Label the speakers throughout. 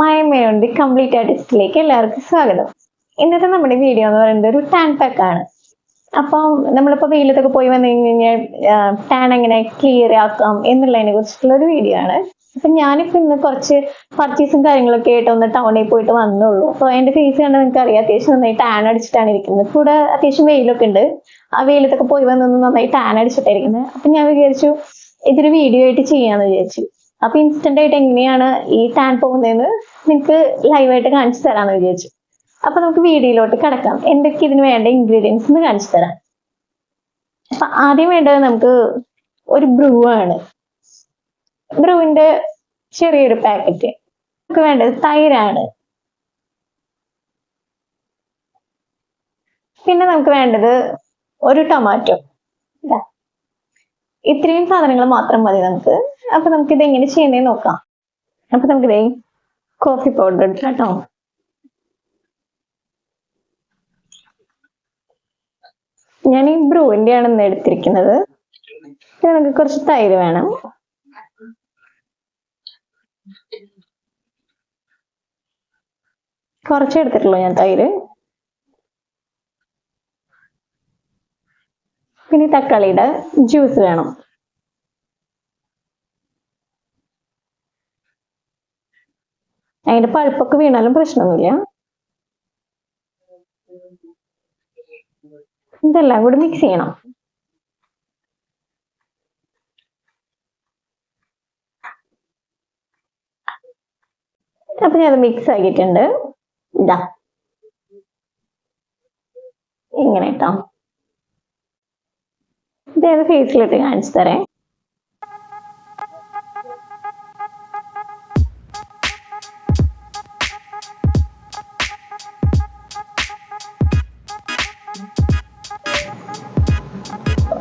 Speaker 1: മായമയുണ്ട് complete ആർട്ടിസ്റ്റിലേക്ക് എല്ലാവർക്കും സ്വാഗതം. ഇന്നത്തെ നമ്മുടെ വീഡിയോ എന്ന് പറയുന്നത് ഒരു ടാൻ പാക്ക് ആണ്. അപ്പം നമ്മളിപ്പോൾ വെയിലത്തൊക്കെ പോയി വന്നു കഴിഞ്ഞാൽ ടാൻ എങ്ങനെ ക്ലിയർ ആക്കാം എന്നുള്ളതിനെ കുറിച്ചിട്ടുള്ള ഒരു വീഡിയോ ആണ്. അപ്പൊ ഞാനിപ്പോ ഇന്ന് കുറച്ച് പർച്ചേസും കാര്യങ്ങളൊക്കെ ആയിട്ട് ഒന്ന് ടൗണിൽ പോയിട്ട് വന്നുള്ളൂ. അപ്പോൾ എന്റെ ഫേസ് കണ്ടാൽ നിങ്ങൾക്ക് അറിയാം അത്യാവശ്യം നന്നായി ടാൻ അടിച്ചിട്ടാണ് ഇരിക്കുന്നത്. കൂടെ അത്യാവശ്യം വെയിലൊക്കെ ഉണ്ട്. ആ വെയിലത്തൊക്കെ പോയി വന്നൊന്ന് നന്നായി ടാൻ അടിച്ചിട്ടായിരിക്കുന്നത് അപ്പൊ ഞാൻ വിചാരിച്ചു ഇതൊരു വീഡിയോ ആയിട്ട് ചെയ്യാന്ന് വിചാരിച്ചു. അപ്പൊ ഇൻസ്റ്റന്റ് ആയിട്ട് എങ്ങനെയാണ് ഈ ടാൻ പോകുന്നതെന്ന് നിങ്ങൾക്ക് ലൈവായിട്ട് കാണിച്ചു തരാന്ന് വിചാരിച്ചു. അപ്പൊ നമുക്ക് വീഡിയോയിലോട്ട് കിടക്കാം. എന്തൊക്കെ ഇതിന് വേണ്ട ഇൻഗ്രീഡിയൻസ് എന്ന് കാണിച്ചു തരാം. അപ്പൊ ആദ്യം വേണ്ടത് നമുക്ക് ഒരു ബ്രൂ ആണ്. ബ്രൂവിന്റെ ചെറിയൊരു പാക്കറ്റ് നമുക്ക് വേണ്ടത് തൈരാണ്. പിന്നെ നമുക്ക് വേണ്ടത് ഒരു ടൊമാറ്റോ ഇത്രയും സാധനങ്ങൾ മാത്രം മതി നമുക്ക്. അപ്പൊ നമുക്ക് ഇത് എങ്ങനെ ചെയ്യുന്നേ നോക്കാം. അപ്പൊ നമുക്ക് ഇതേ കോഫി പൗഡർ എടുക്കാം കേട്ടോ. ഞാൻ ഈ ബ്രൂവിന്റെ ആണ് ഇന്ന് എടുത്തിരിക്കുന്നത്. നമുക്ക് കുറച്ച് തൈര് വേണം. കുറച്ച് എടുത്തിട്ടുള്ളൂ ഞാൻ തൈര്. പിന്നെ തക്കാളിയുടെ ജ്യൂസ് വേണം. അതിന്റെ പഴുപ്പൊക്കെ വീണാലും പ്രശ്നമൊന്നുമില്ല. ഇതെല്ലാം കൂടി മിക്സ് ചെയ്യണം. അപ്പൊ ഞാൻ മിക്സ് ആക്കിയിട്ടുണ്ട്. ഇതാ ഇങ്ങനെ കേട്ടോ ഇതേത് ഫേസിലിട്ട് കാണിച്ചു തരേ.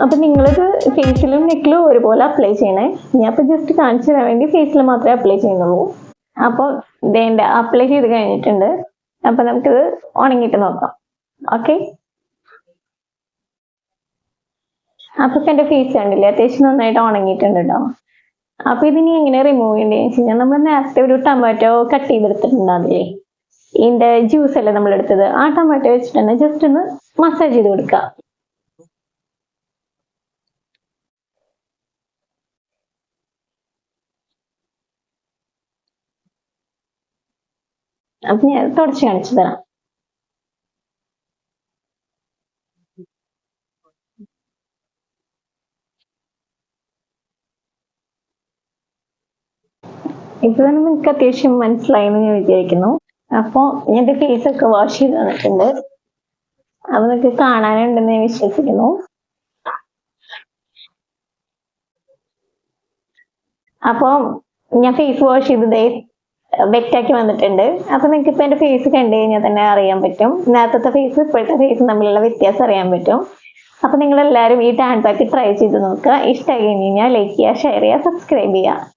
Speaker 1: അപ്പൊ നിങ്ങളിത് ഫേസിലും നെക്കിലും ഒരുപോലെ അപ്ലൈ ചെയ്യണേ. ഞാൻ ഇപ്പൊ ജസ്റ്റ് കാണിച്ചു തരാൻ വേണ്ടി ഫേസിൽ മാത്രമേ അപ്ലൈ ചെയ്യുന്നുള്ളൂ. അപ്പൊ ഇതേണ്ട അപ്ലൈ ചെയ്ത് കഴിഞ്ഞിട്ടുണ്ട്. അപ്പൊ നമുക്കിത് ഉണങ്ങിയിട്ട് നോക്കാം. ഓക്കെ അപ്പൊ എന്റെ ഫേസ് കണ്ടില്ലേ? അത്യാവശ്യം നന്നായിട്ട് ഉണങ്ങിയിട്ടുണ്ട് കേട്ടോ അപ്പൊ ഇതിനി എങ്ങനെ റിമൂവ് ചെയ്യേണ്ടതെന്ന് വെച്ച് കഴിഞ്ഞാൽ നമ്മൾ നേരത്തെ ഒരു ടൊമാറ്റോ കട്ട് ചെയ്തെടുത്തിട്ടുണ്ടാവില്ലേ ഇതിന്റെ ജ്യൂസ് അല്ലേ നമ്മൾ എടുത്തത്? ആ ടൊമാറ്റോ വെച്ചിട്ട് തന്നെ ജസ്റ്റ് ഒന്ന് മസാജ് ചെയ്ത് കൊടുക്കുക അപ്പൊ ഞാൻ തുടച്ച് കാണിച്ചു തരാം. തന്നെ നിങ്ങൾക്ക് അത്യാവശ്യം മനസ്സിലായി എന്ന് ഞാൻ വിചാരിക്കുന്നു. അപ്പൊ എന്റെ ഫേസ് ഒക്കെ വാഷ് ചെയ്ത് തന്നിട്ടുണ്ട് അപ്പൊ നിങ്ങൾക്ക് കാണാനുണ്ടെന്ന് ഞാൻ വിശ്വസിക്കുന്നു. അപ്പൊ ഞാൻ ഫേസ് വാഷ് ചെയ്ത് വെറ്റാക്കി വന്നിട്ടുണ്ട്. അപ്പൊ നിങ്ങൾക്ക് ഇപ്പൊ എന്റെ ഫേസ് കണ്ടു കഴിഞ്ഞാൽ തന്നെ അറിയാൻ പറ്റും. നേരത്തെ ഫേസ് ഇപ്പോഴത്തെ ഫേസ് തമ്മിലുള്ള വ്യത്യാസം അറിയാൻ പറ്റും. അപ്പൊ നിങ്ങൾ എല്ലാവരും ഈ ടാൻ പാക്ക് ട്രൈ ചെയ്ത് നോക്കുക. ഇഷ്ടമായി കഴിഞ്ഞാൽ ലൈക്ക് ചെയ്യുക ഷെയർ ചെയ്യുക സബ്സ്ക്രൈബ് ചെയ്യുക.